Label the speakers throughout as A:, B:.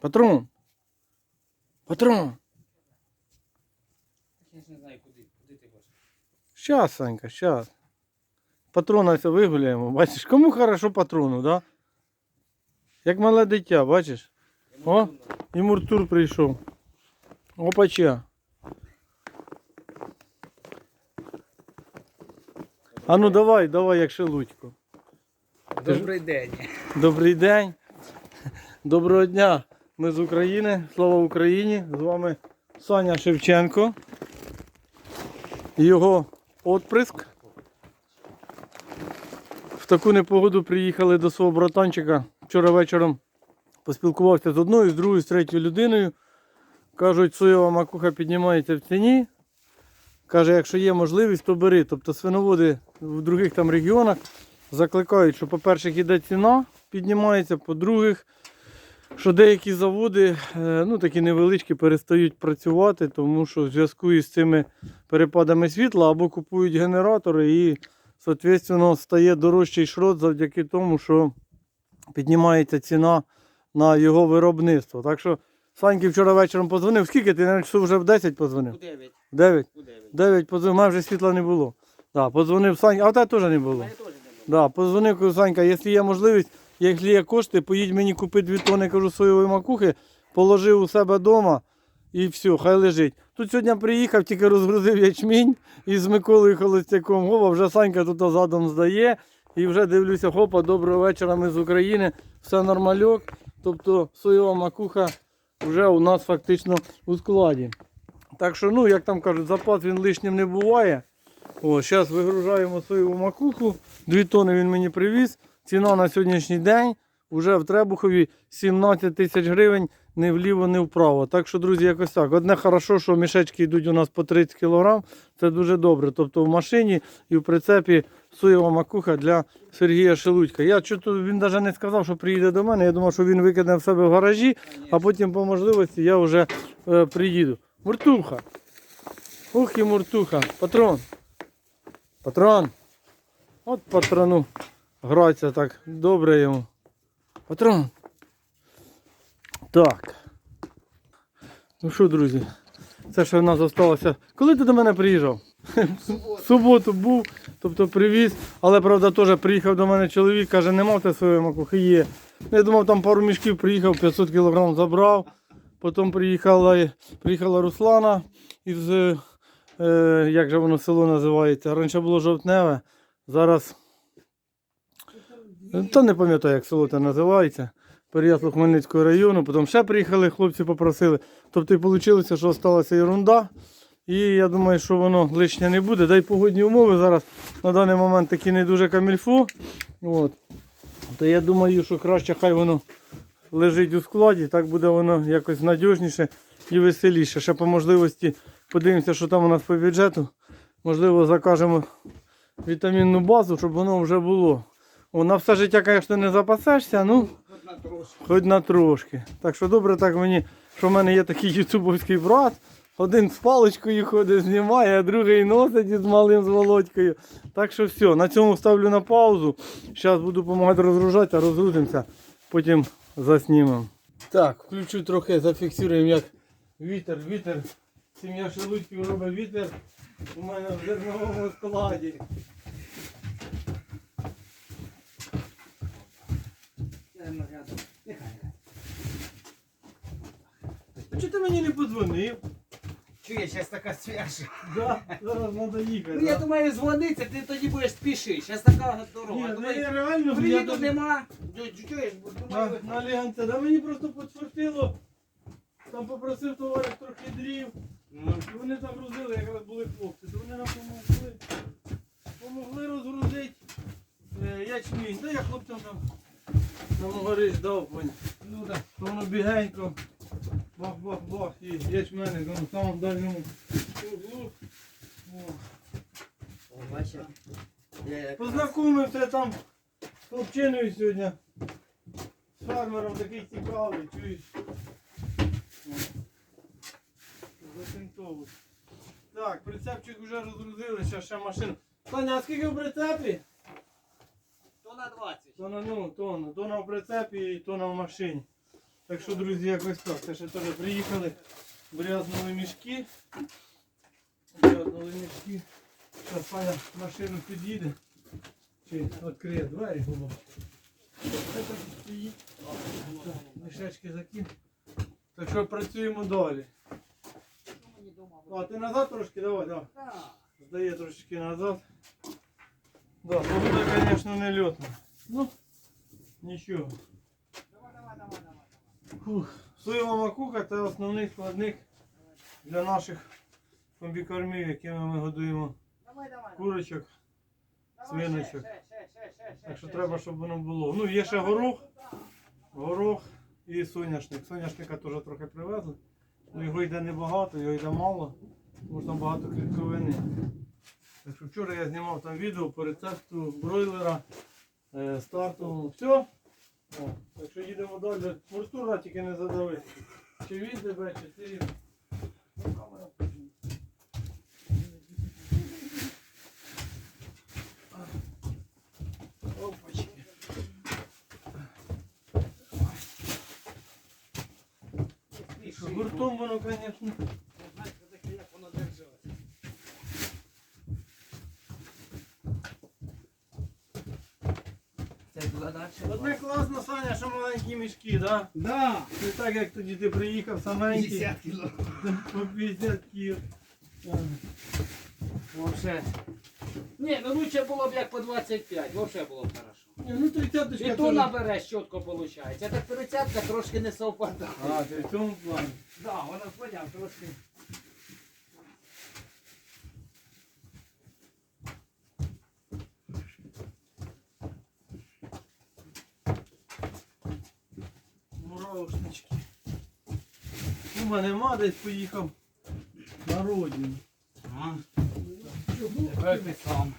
A: Патрон. Патрон.
B: Я ж не знаю, куди, куди ти хочеш.
A: Щас, Санька, щас. Патрона вигуляємо. Бачиш, кому хорошо патрону, да? Як мале дитя, бачиш? О, і Муртур прийшов. Опача. А ну давай, давай, як шелудько.
B: Добрий день.
A: Добрий день. Доброго дня. Ми з України. Слава Україні! З вами Саня Шевченко. Його отприск. В таку непогоду приїхали до свого братанчика. Вчора вечором поспілкувався з одною, з другою, з третьою людиною. Кажуть, соєва макуха піднімається в ціні. Каже, якщо є можливість, то бери. Тобто свиноводи в других там регіонах закликають, що, по-перше, іде ціна, піднімається, по-друге, що деякі заводи, е, ну такі невеличкі, перестають працювати, тому що в зв'язку із цими перепадами світла або купують генератори і, соответственно, стає дорожчий шрот завдяки тому, що піднімається ціна на його виробництво. Так що Саньки вчора вечором позвонив. Скільки ти навіть вже в 10 позвонив?
B: У 9.
A: В 9?
B: У 9.
A: 9 позвонив, у мене вже світла не було. Да, позвонив Санька, а в тебе теж не було.
B: Мене теж не було.
A: Да, позвонив, кажу, Санька, якщо є можливість, якщо є кошти, поїдь мені купи 2 тони, кажу, соєвої макухи, положив у себе вдома і все, хай лежить. Тут сьогодні приїхав, тільки розгрузив ячмінь із Миколою Холостяком. Гова, вже Санька тут задом здає. І вже дивлюся, хопа, доброго вечора, ми з України, все нормальок. Тобто соєва макуха вже у нас фактично у складі. Так що, ну, як там кажуть, запас він лишнім не буває. О, зараз вигружаємо соєву макуху. Дві тони він мені привіз. Ціна на сьогоднішній день вже в Требухові 17 тисяч гривень не вліво, не вправо. Так що, друзі, якось так. Одне хорошо, що мішечки йдуть у нас по 30 кг. Це дуже добре. Тобто в машині і в прицепі соєва макуха для Сергія Шелудька. Я чого він навіть не сказав, що приїде до мене. Я думав, що він викине в себе в гаражі, а потім по можливості я вже е, приїду. Муртуха. Ух і муртуха. Патрон. Патрон. От патрону. Грається так добре йому. Патрон. Так. Ну що, друзі, це ще в нас залишилося. Коли ти до мене приїжджав? В суботу був, тобто привіз, але правда теж приїхав до мене чоловік, каже, нема в тебе своєї макухи є. Ну, Я думав, там пару мішків приїхав, 500 кг забрав. Потім приїхала, приїхала Руслана із, е, як же воно село називається. Раніше було жовтневе, зараз. Та не пам'ятаю, як село це називається. Переяслав Хмельницького району, потім ще приїхали, хлопці попросили. Тобто і вийшло, що залишилася ерунда. І я думаю, що воно лишнє не буде. Дай погодні умови зараз на даний момент такі не дуже камільфо. От. То я думаю, що краще хай воно лежить у складі, так буде воно якось надіжніше і веселіше. Ще по можливості подивимося, що там у нас по бюджету. Можливо, закажемо вітамінну базу, щоб воно вже було. О, на все життя, звісно, не запасешся, ну
B: Хоч на трошки.
A: Так що добре так мені, що в мене є такий ютубовський брат. Один з паличкою ходить, знімає, а другий носить із малим з володькою. Так що все, на цьому ставлю на паузу. Зараз буду допомагати розгружати, а розгрузимося, потім заснімемо. Так, включу трохи, зафіксуємо, як вітер, вітер. Сім'я шелудьків робить вітер. У мене в зерновому складі.
B: Я. Нехай, нехай.
A: А чого ти мені не подзвонив?
B: Чуєш, зараз така свяжа.
A: Да, зараз треба їхати.
B: Ну я
A: да.
B: думаю, дзвониться, ти тоді будеш спішити. Зараз така
A: Ні,
B: дорога.
A: ну, я
B: Думаю,
A: реально, я
B: приїду
A: даже-
B: нема. Чу- Чуєш,
A: на,
B: думаю,
A: на Леганця. Да мені просто подсвертило. Там попросив товариш трохи дрів.
B: ну,
A: І вони загрузили, якраз були хлопці. То вони нам помогли. Помогли розгрузити е, ячмінь. Да я хлопцям там на могорич дав.
B: ну да.
A: То воно бігенько. Бах-бах-бах. І воно в самому дальньому углу. О.
B: О, бачиш. Я
A: Познайомився там з хлопчиною сьогодні. З фермером такий цікавий, чуєш. Так, прицепчик вже розгрузили, ще, ще машина. Таня, а скільки в прицепі?
B: То на 20.
A: Тона, ну, тона. Тона в прицепі і тона в машині. Так що, друзі, якось так. Це ще теж приїхали, брязнули мішки. Брязнули мішки. Зараз Саня машину під'їде. Чи відкриє двері, було. Це так стоїть. Так, Мішечки закинь. Так що працюємо далі. А, ти назад трошки давай, давай. Здає трошечки назад. Да, погода, звісно, не льотна. Ну, нічого. Фух. Соєва макуха це основний складник для наших комбікормів, якими ми годуємо
B: Давай, давай.
A: курочок. свиночок.
B: Ще, ще, ще, ще, ще,
A: Так що
B: ще,
A: треба, щоб воно було. Ну, є ще горох, горох і соняшник. Соняшника теж трохи привезли. Ну, його йде небагато, його йде мало, там багато клітковини. Що вчора я знімав там відео по рецепту бройлера е, стартовому. Все. О, так що їдемо далі. Муртура тільки не задави. Чи він тебе, чи ти. Опачки. Гуртом воно, звісно.
B: Знаєш, таке, як воно держалось. Це туди далі?
A: Одне класно, Саня, що маленькі мішки, да?
B: Да.
A: Не так, як тоді ти приїхав саменький.
B: 50 кіло.
A: По 50 кіл.
B: Вообще. Ні, ну лучше було б як по 25, вообще було б хорошо.
A: Ні, ну 30
B: І то набереш чітко виходить. А так 30 трошки не совпадає.
A: А, ти в цьому плані.
B: Да, вона поняв трошки.
A: Муравушнички. Кума нема, десь поїхав на родину.
B: А, тепер ти сам.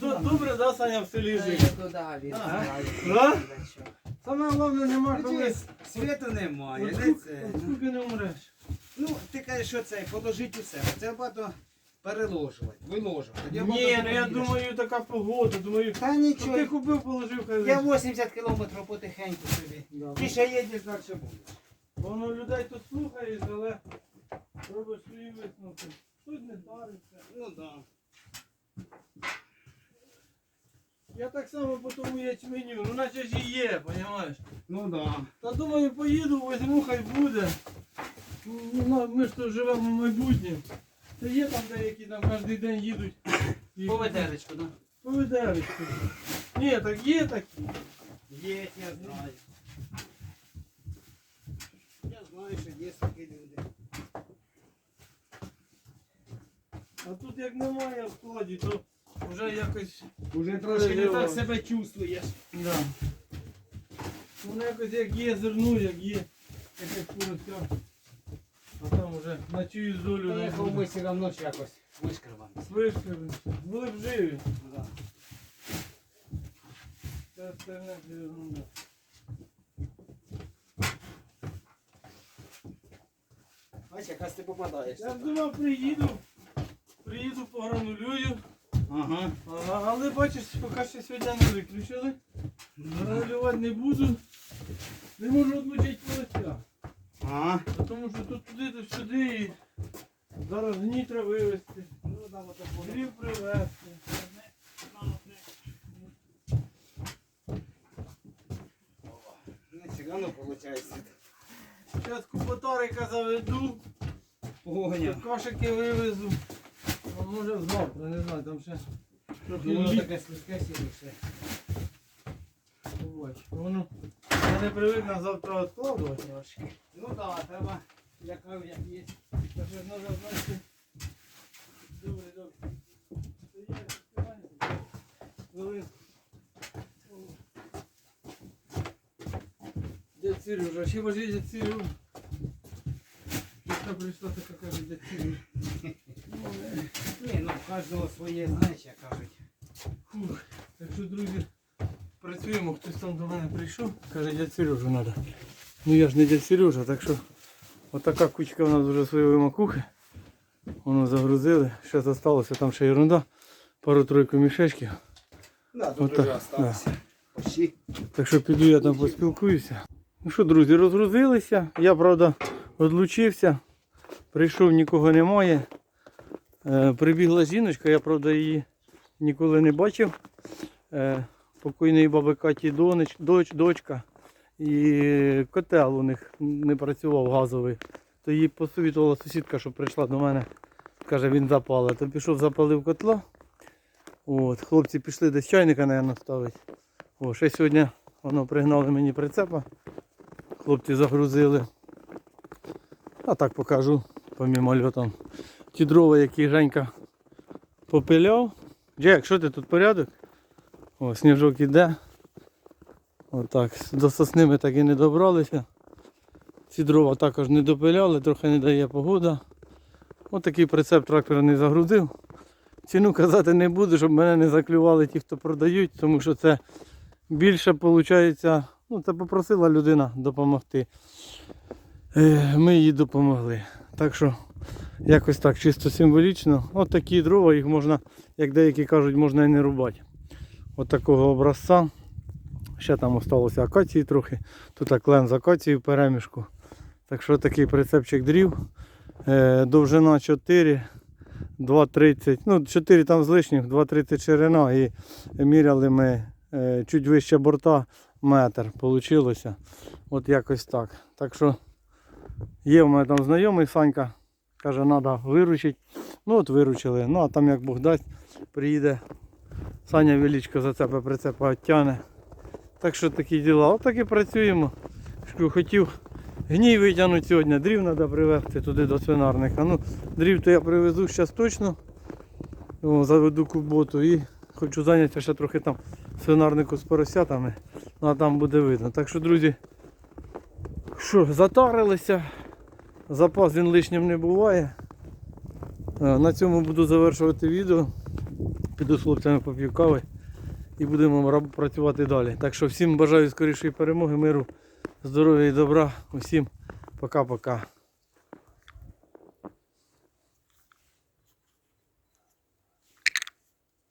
A: Добре, да, Саня, в селі жив?
B: туди він.
A: Да? Саме головне нема коли.
B: Світу немає,
A: От
B: не
A: скуки-
B: це.
A: от скуки не умреш.
B: Ну, ти кажеш, що це, положити у себе. Це багато переложувати, виложувати. Я
A: Ні,
B: багато
A: ну я
B: поїдеш.
A: думаю, така погода, думаю,
B: Та
A: що
B: нічого.
A: ти купив, положив, хай
B: Я
A: лежить.
B: 80 кілометрів потихеньку собі.
A: Да.
B: Ти ще їдеш далі будеш.
A: Воно людей тут слухаєш, але робиш свої висновки. Тут не дариться.
B: Ну так. Да.
A: Я так само по тому ячменю, ну наче ж і є, розумієш?
B: Ну да.
A: Та думаю, поїду, візьму, хай буде. Ну, ми ж тут живемо в майбутнє. Та є там деякі там кожен день їдуть. І...
B: По ведеречку, да?
A: По ведеречку. Ні, так є такі.
B: Є, я знаю. Я знаю, що є такі люди.
A: А тут як немає в складі, то вже якось.
B: Уже
A: трошки не так
B: себе чувствуєш.
A: Да. Воно якось як є зерно, як є. Якась курочка. А там вже на чиюсь долю не
B: Поїхав ми
A: буде.
B: все одно ж якось вишкриваємо.
A: Вишкіли. Були б живі.
B: Да.
A: Це остальне ерунда.
B: Бачиш, якраз ти попадаєш.
A: Я думав, приїду. Приїду, погранулюю.
B: Ага.
A: Але бачиш, поки що сьогодні не виключили. Гранулювати не буду. Не можу відлучити полиця.
B: Ага.
A: Тому що тут туди, тут сюди і зараз гнітра вивезти.
B: Ну, так
A: привезти.
B: Ну, виходить.
A: Зараз купотарика заведу, кошики вивезу. Може завтра, не знаю, там ще трохи
B: Ну, воно таке слизьке сіліше.
A: Побач. Воно я не привик на завтра відкладувати трошки.
B: Ну так, да, треба, яка як є.
A: Так що треба знати. Добре, добре. Хвилинку. Дядь Сережа, ще може дядь Сережа. Прийшла, така каже, дядь Сережа.
B: Ні, ну кожного своє, знаєш, як кажуть.
A: Фух. Так що, друзі, працюємо, хтось там до мене прийшов, каже, дядь Сережу треба. Ну я ж не дядь Сережа, так що отака кучка у нас вже своєї макухи. Воно загрузили. Ще залишилося там ще ерунда. Пару-тройку мішечків.
B: Да, тут
A: Отак,
B: вже осталося. Почти.
A: Так що піду я там поспілкуюся. Ну що, друзі, розгрузилися. Я, правда, відлучився. Прийшов, нікого немає. Е, прибігла жіночка, я, правда, її ніколи не бачив. Е, покойної баби Каті донеч, доч, дочка. І котел у них не працював газовий. То їй посовітувала сусідка, що прийшла до мене. Каже, він запалив. То пішов, запалив котла. От, хлопці пішли десь чайника, мабуть, ставити. О, ще сьогодні воно пригнали мені прицепа. Хлопці загрузили. А так покажу по мімольотам. Ті дрова, які Женька попиляв. Джек, що ти тут порядок? О, сніжок іде. Отак. До сосни ми так і не добралися. Ці дрова також не допиляли, трохи не дає погода. Отакий прицеп трактора не загрузив. Ціну казати не буду, щоб мене не заклювали ті, хто продають, тому що це більше виходить, ну це попросила людина допомогти. Е, Ми їй допомогли. Так що якось так чисто символічно. От такі дрова, їх можна, як деякі кажуть, можна і не рубати. От такого образця. Ще там залишилося акації трохи. Тут клен з акації в перемішку. Так що такий прицепчик дрів. Е, Довжина 4. 2,30, ну 4 там з лишніх, 2,30 ширина і міряли ми е, чуть вище борта метр получилося. От якось так. Так що є в мене там знайомий Санька, каже, треба виручити. Ну от виручили. Ну а там як Бог дасть, приїде Саня Величко за тебе прицепа оттяне. Так що такі діла. Отак і працюємо. Що Хотів гній витягнути сьогодні, дрів треба привезти туди до свинарника. Ну, дрів то я привезу зараз точно. Заведу куботу і хочу зайнятися ще трохи там свинарнику з поросятами. Ну а там буде видно. Так що, друзі, що, затарилися. Запас він лишнім не буває. Е, На цьому буду завершувати відео. Піду з хлопцями поп'ю кави і будемо працювати далі. Так що всім бажаю скорішої перемоги, миру, здоров'я і добра. Усім пока-пока.